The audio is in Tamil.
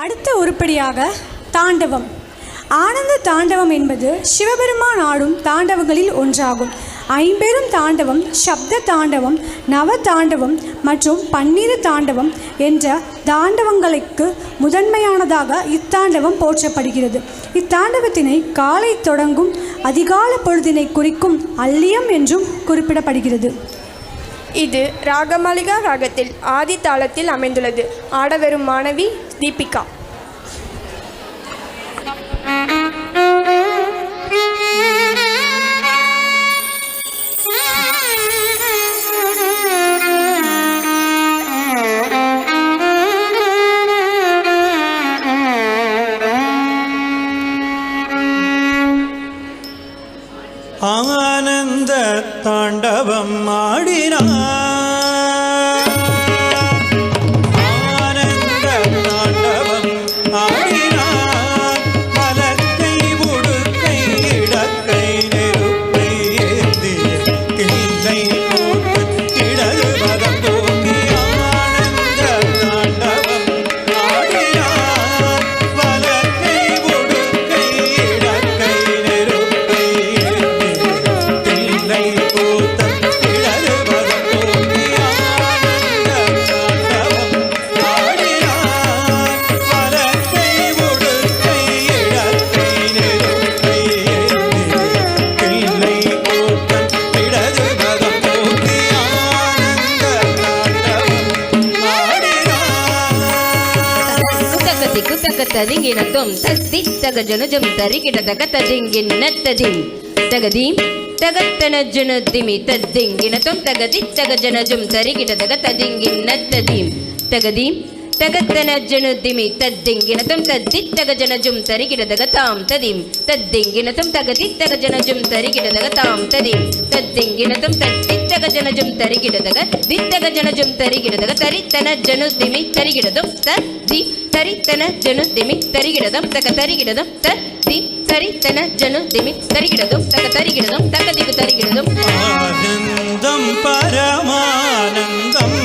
அடுத்த உருப்படியாக தாண்டவம். ஆனந்த தாண்டவம் என்பது சிவபெருமான் ஆடும் தாண்டவங்களில் ஒன்றாகும். ஐம்பெரும் தாண்டவம் சப்த தாண்டவம் நவ தாண்டவம் மற்றும் பன்னிரு தாண்டவம் என்ற தாண்டவங்களுக்கு முதன்மையானதாக இத்தாண்டவம் போற்றப்படுகிறது. இத்தாண்டவத்தினை காலை தொடங்கும் அதிகால பொழுதினை குறிக்கும் அல்லியம் என்றும் குறிப்பிடப்படுகிறது. இது ராகமாளிகா ராகத்தில் ஆதி தாளத்தில் அமைந்துள்ளது. ஆடவரும் மாணவி தீபிகா. ஆனந்த தாண்டவம் ஆடினார். ಸಿಕ್ಕು ತಗತ ದಿಂಗಿನ ತೊಂ ತತ್ತಿ ತಗಜನ ಜಂ ತರಿ ಕಿಟ ತಗತ ದಿಂಗಿನ ತದಿಂ ತಗದಿ ತಗತ್ತನ ಜನ ದಿಮಿ ತದ್ದಿಂಗಿನ ತೊಂ ತಗದಿ ತಗಜನ ಜಂ ತರಿ ಕಿಟ ತಗತ ದಿಂಗಿನ ತದಿಂ ತಗದಿ ತಗತ್ತನ ಜನು ದಿಮಿ ತದ್ದಿಂಗಿನ ತಂ ತದ್ದಿತ್ತಗ ಜನ ಜುಂ ತರಿ ಗಿಡದಗ ತಾಂ ತದಿಂ ತದ್ದಿಂಗಿನ ತಂ ತಗದಿತ್ತಗ ಜನ ಜುಂ ತರಿ ಗಿಡದಗ ತಾಂ ತದಿಂ ತದ್ದಿಂಗಿನ ತಂ ತದ್ದಿ ஜலஜம் தருகிடதக தித்தக ஜலஜம் தருகிடதக தரித்தன ஜனு திமி தருகிடதும் த தி தரித்தன ஜனு திமி தருகிடதம் தக தருகிடதும் த தி தரித்தன ஜனு திமி தருகிடதும் தக தருகிடதும் தக திகு தருகிடதும். பரமானந்தம்.